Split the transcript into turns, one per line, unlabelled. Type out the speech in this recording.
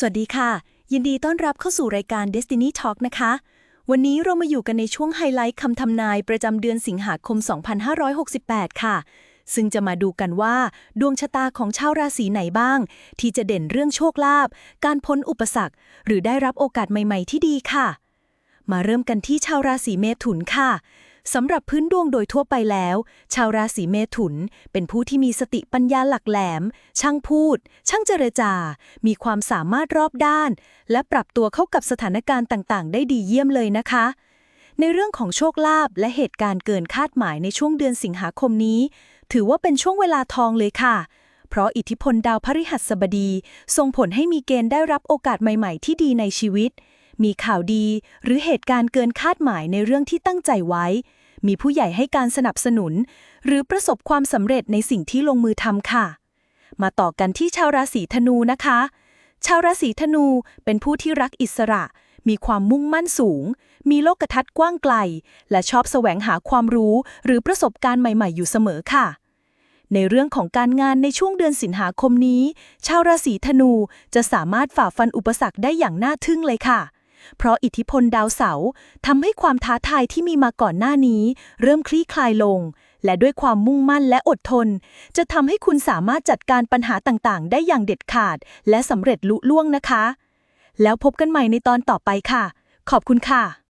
สวัสดีค่ะ ยินดีต้อนรับเข้าสู่รายการ Destiny Talk นะคะ วันนี้เรามาอยู่กันในช่วงไฮไลท์คำทำนายประจำเดือนสิงหาคม 2568 ค่ะ ซึ่งจะมาดูกันว่า ดวงชะตาของชาวราศีไหนบ้าง ที่จะเด่นเรื่องโชคลาภการพ้นอุปสรรค หรือได้รับโอกาสใหม่ ๆ ที่ดีค่ะ มาเริ่มกันที่ชาวราศีเมถุนค่ะ สำหรับพื้นดวงโดยทั่วไปแล้ว ชาวราศีเมถุน เป็นผู้ที่มีสติปัญญาหลักแหลม ช่างพูด ช่างเจรจา มีความสามารถรอบด้าน และปรับตัวเข้ากับสถานการณ์ต่างๆ ได้ดีเยี่ยมเลยนะคะ ในเรื่องของโชคลาภและเหตุการณ์เกินคาดหมายในช่วงเดือนสิงหาคมนี้ ถือว่าเป็นช่วงเวลาทองเลยค่ะเพราะอิทธิพลดาวพฤหัสบดีส่งผลให้มีเกณฑ์ได้รับโอกาสใหม่ ๆ ที่ดีในชีวิต มีข่าวดี หรือเหตุการณ์เกินคาดหมายในเรื่องที่ตั้งใจไว้ มีผู้ใหญ่ให้การสนับสนุน หรือประสบความสำเร็จในสิ่งที่ลงมือทำค่ะ มาต่อกันที่ชาวราศีธนูนะคะ ชาวราศีธนูเป็นผู้ที่รักอิสระ มีความมุ่งมั่นสูง มีโลกทัศน์กว้างไกล และชอบแสวงหาความรู้ หรือประสบการณ์ใหม่ ๆ อยู่เสมอค่ะในเรื่องของการงานในช่วงเดือนสิงหาคมนี้ ชาวราศีธนูจะสามารถฝ่าฟันอุปสรรคได้อย่างน่าทึ่งเลยค่ะ เพราะอิทธิพลดาวเสาร์ทำให้ความท้าทายที่มีมาก่อนหน้านี้ เริ่มคลี่คลายลง และด้วยความมุ่งมั่นและอดทน จะทำให้คุณสามารถจัดการปัญหาต่างๆ ได้อย่างเด็ดขาด และสำเร็จลุล่วงนะคะ แล้วพบกันใหม่ในตอนต่อไปค่ะ ขอบคุณค่ะ